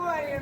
நான்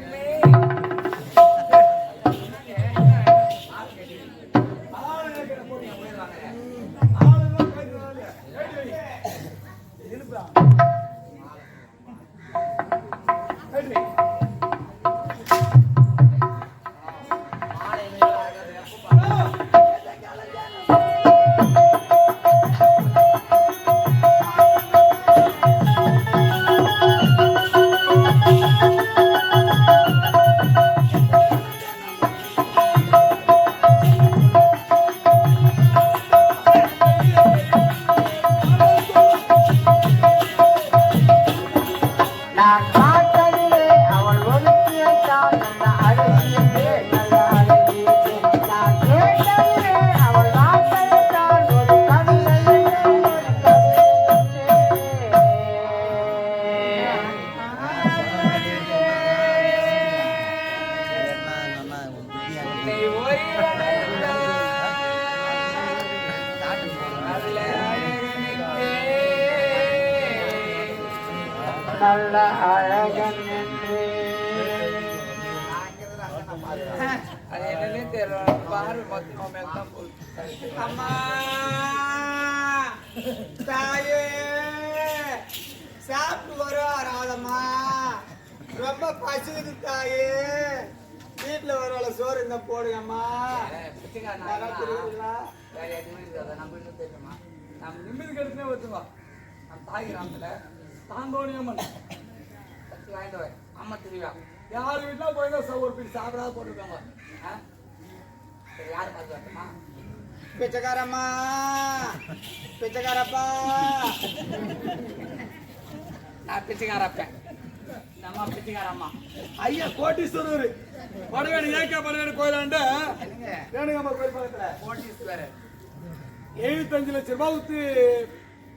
அம்மா தாயே சாப்பிட்டு வரும் ராதம்மா ரொம்ப பசிக்குது தாயே வீட்டுல வரவள சோறு இந்த போடுங்கம்மா யாராவது தெரியுங்களா? நம்ம நிம்மதி கெடுத்துனே வச்சுவா நம்ம தாய் கிராமத்துல தாங்கோணியம்மன் கத்தி வாங்கிட்டு வை. அம்மா தெரியா யார் வீட்டுல போய் ஒரு பீடி சாப்பிடாத போட்டுருக்காங்க ஆ? சரி, யாரு பார்த்து வரட்டுமா பிச்சைக்காரம்மா. பிச்சைக்காரப்பா. நான் பிச்சைக்காரப்பேன் நம்ம பிச்சைக்காரம்மா. ஐயா கோட்டீஸ்வரர். படவேடு ஏகே படவேடு கோயிலாண்ட ரேணுகாம்பா கோயில் பக்கத்துல. கோட்டீஸ்வரர். எழுபத்தஞ்சு லட்சம் ரூபாய் ஊத்து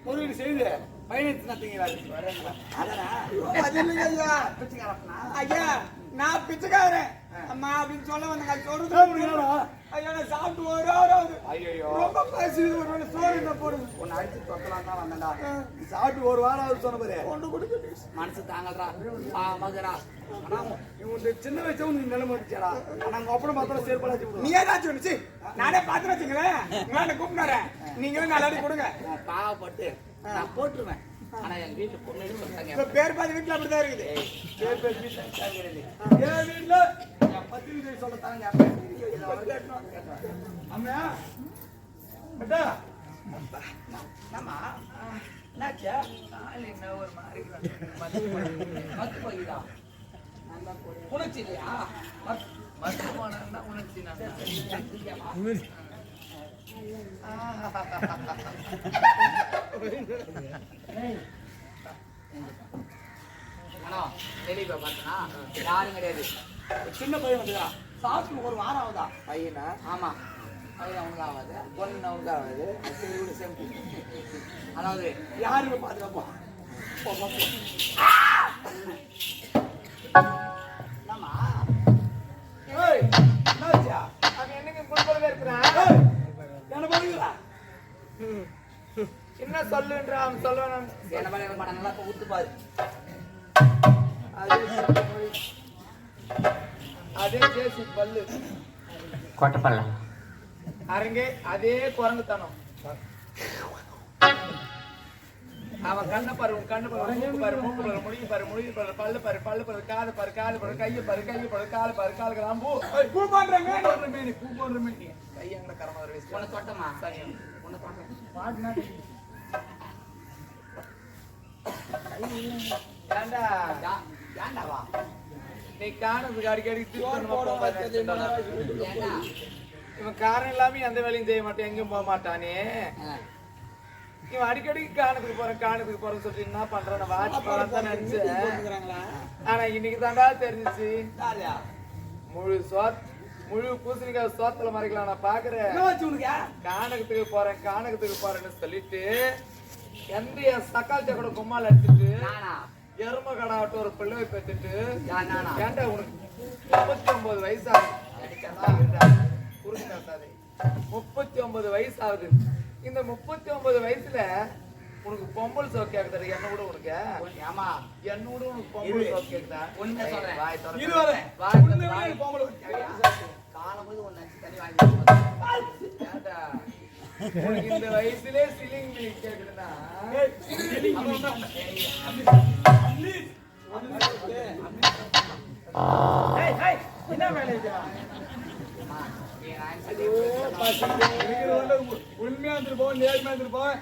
முதலீடு செய்து பயணித்து இல்லைங்க ஐயா நான் பிச்சைக்காரன். அம்மா அப்படின்னு சொல்ல அது சொல்றது ஐயா நான் சாப்பிட்டு ஒரு ஆறாவது ஐயோ ரொம்ப பசி ஒரு சோறு என்ன போடுது உன்னை அடிச்சு தொத்தலாம் தான் நீ சாப்பிட்டு ஒரு வாரம் ஆகுது சொன்ன பாரு. கொண்டு கொடுக்க மனசு தாங்கடா ஆ மகரா. ஆனா இவன் சின்ன வயசு உனக்கு நிலைமை அங்க அப்புறம் பார்த்தா சேர்ப்படாச்சு நீ ஏதாச்சும். நானே பாத்து வச்சுங்களேன் உங்களை கூப்பிடுறேன் நீங்களும் நாலாடி கொடுங்க. பாவப்பட்டு நான் போட்டுருவேன். ஆனா எங்க வீட்டு பொண்ணு பேர் பாதி வீட்டுல அப்படிதான் இருக்குது. பேர் வீட்டுல? என் வீட்டுல அம்மா அட்டா என்னம்மா என்னாச்சா என்ன ஒரு மாதிரி மத்து போய்தா உணர்ச்சி இல்லையா மத்து போனா உணர்ச்சி நான் ஆனா வெளியே போய் பார்த்தனா யாரும் கிடையாது. சின்ன பையன் வந்துடா. சாப்பிட்டு ஒரு வாரம் ஆகுதா? பையனா? ஆமா. பையன் அவனுக்கு ஆகாது. பொண்ணு அவனுக்கு ஆகாது. சரி விடு சேம் அதாவது யாருமே பாத்துக்கப்போ என்னம்மா? என்னங்க குடும்பம் இருக்கிறான் என்ன பண்ணுகிறா என்ன சொல்லுன்ற அவன் சொல்லுவான் என்ன பண்ண நல்லா இப்ப பாரு. அதே ஜேசி பல்லு கொட்டப்பல்ல. அரங்கே அதே குரங்குத்தனம். அவன் கண்ணை பாரு உன் கண்ணு பாரு மூக்கு பாரு மூக்கு பாரு முடிக்கு பாரு முடிக்கு பாரு பல்லு பாரு பல்லு பாரு காது பாரு காது பாரு கையை பாரு கையை பாரு காலு பாரு காலுக்கு நான் பூ பூ பண்ற மீன். பண்ற மீன் பூ பண்ற மீன். கையங்கட கரமா வர உன்னை தொட்டமா? உன்னை தொட்ட ஏண்டா யா- ஏன்டாவா நீ காரணத்துக்கு அடிக்கடி இவன் காரணம் இல்லாம எந்த வேலையும் செய்ய மாட்டேன் எங்கேயும் போக மாட்டானே. இவன் அடிக்கடி காணத்துக்கு போறேன் காணத்துக்கு போறேன்னு சொல்லிட்டு என்ன பண்றான்? வாட்ச் போறான்னு தான் நினைச்சேன். ஆனா இன்னைக்கு தாண்டா தெரிஞ்சிச்சு. முழு சோத் முழு பூசணிக்காய் சோத்துல மறைக்கலாம் நான் பாக்குறேன். கானகத்துக்கு போறேன் கானகத்துக்கு போறேன்னு சொல்லிட்டு எந்த சக்கால்ட்ட கூட கும்மால் அடிச்சுட்டு நானா? எரும கடாவிட்டு ஒரு பிள்ளை பெற்றுட்டு ஏன்டா உனக்கு முப்பத்தி ஒன்பது வயசு ஆகுது முப்பத்தி ஒன்பது வயசு ஆகுது இந்த முப்பத்தி ஒன்பது வயசுல உனக்கு பொம்பளை சோக்கு கேக்குதா என்ன விட உனக்கு? ஏமா என்ன உனக்கு பொம்பளை சோக்கு உண்மையா சொல்றேன். வாய் திறந்து. இது வரேன் வாய் விட வாய் வாங்கி ஏன்டா? உனக்கு இந்த வயசுலயே சிலிங் கேக்குதுன்னா? உண்மையா இருந்திருப்போம் நேர்மையா இருந்திருப்போம்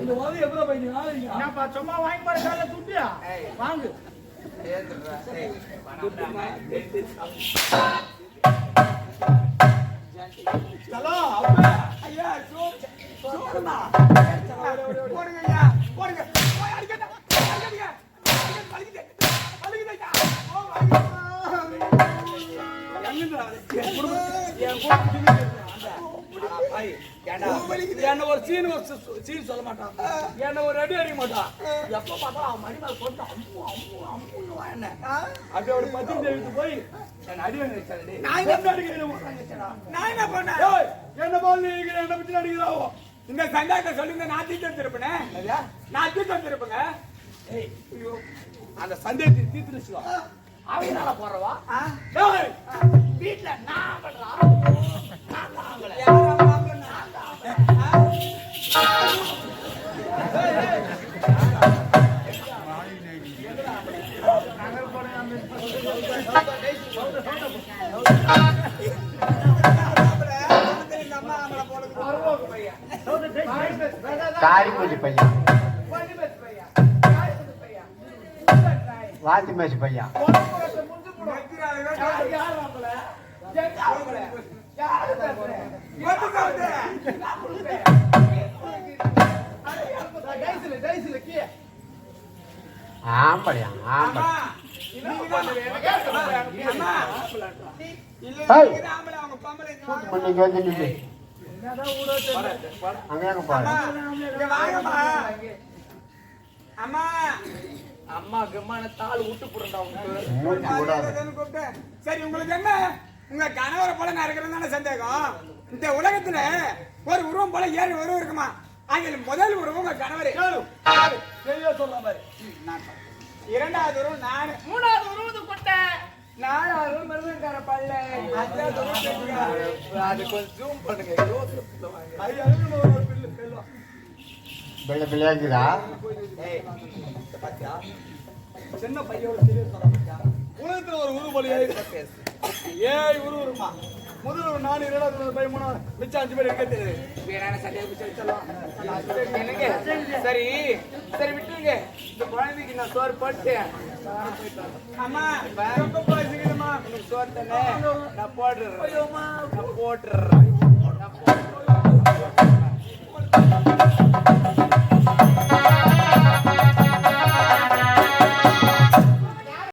இந்த சும்மா வாங்கி பாரு துட்டியா ஏய். வாங்கு ஏத்துடுறா. என் என்? என்ன ஒரு சீன் ஒரு சீன் சொல்ல மாட்டான். என்ன ஒரு அடி அடிக்க மாட்டான். எப்ப பார்த்தா அவன் மணி மேல போட்டு அம்பு அம்பு அம்புன்னு என்ன. அப்படியே ஒரு பத்தி தெரிவித்து போய் என்ன அடி வாங்கி நான் என்ன பண்ணேன்? என்ன போல் நீ என்ன பத்தி அடிக்கிறாவோ இந்த சங்காயத்தை சொல்லுங்க நான் தீர்த்து வச்சிருப்பேனே நான் தீர்த்து வச்சிருப்பேங்க ஏய் ஐயோ அந்த சந்தேகத்தை தீர்த்து வச்சுக்கோ அவனால போறவா வீட்ல நான் காரி பூஜை பையன். வாத்தி மேசி பையன். ஆம்படியா ஆம்படி பண்ணிக்கு வந்து போற அம்மா அம்மா கம்மான தாள் விட்டு போடுறா உனக்கு சரி உங்களுக்கு என்ன உங்க கணவரை போல நான் இருக்கிறது தானே சந்தேகம் இந்த உலகத்துல ஒரு உருவம் போல ஏழு உருவம் இருக்குமா அதில் முதல் உருவம் உங்க கணவர் சொல்ல மாதிரி இரண்டாவது உருவம் நானு மூணாவது உருவம் கொட்டை நாலாவது உருவம் மிருதங்கார பல்ல. அது கொஞ்சம் ஜூம் பண்ணுங்க. பிள்ளை பிள்ளையா இருக்குதா ஏய்? சின்ன பையோட மாட்டியா? உலகத்துல ஒரு உருவம் போல ஏழு பேசு. ஏழு உருவம் இருக்குமா முதல் ஒரு நாலு இரண்டாவது ஒரு பை மூணாவது மிச்சம் அஞ்சு பேர் இருக்க? சரி சரி விட்டுருங்க இந்த குழந்தைக்கு நான் சோறு போட்டு நானும் போயிட்டு வரேன். அம்மா பேசிக்கிறேம்மா உனக்கு சோத்தனே நான் போட்டுறேன் நான் போட்டுறேன் நான் போட்டுறேன்